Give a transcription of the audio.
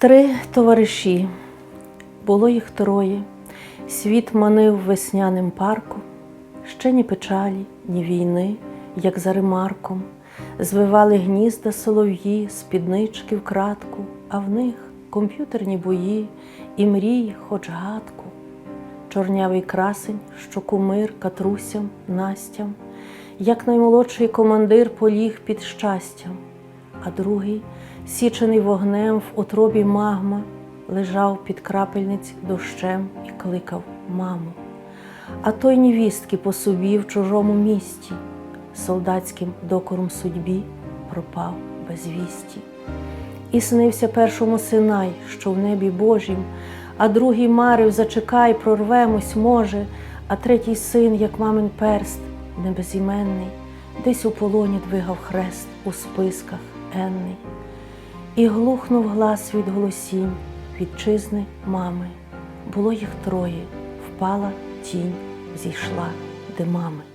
Три товариші, було їх троє. Світ манив весняним парком, ще ні печалі, ні війни, як за ремарком. Звивали гнізда солов'ї, спіднички вкратку, а в них комп'ютерні бої і мрії, хоч гадку. Чорнявий красень, що кумир катрусям, настям, як наймолодший командир поліг під щастям, а другий, січений вогнем в утробі магма, лежав під крапельниць дощем і кликав маму. А той невістки по собі в чужому місті, солдатським докором судьбі пропав без вісті. І снився першому синай, що в небі Божім, а другий марив, зачекай, прорвемось, може, а третій син, як мамин перст, небезіменний, десь у полоні двигав хрест у списках енний. І глухнув глас від голосінь вітчизни мами. Було їх троє, впала тінь, зійшла димами.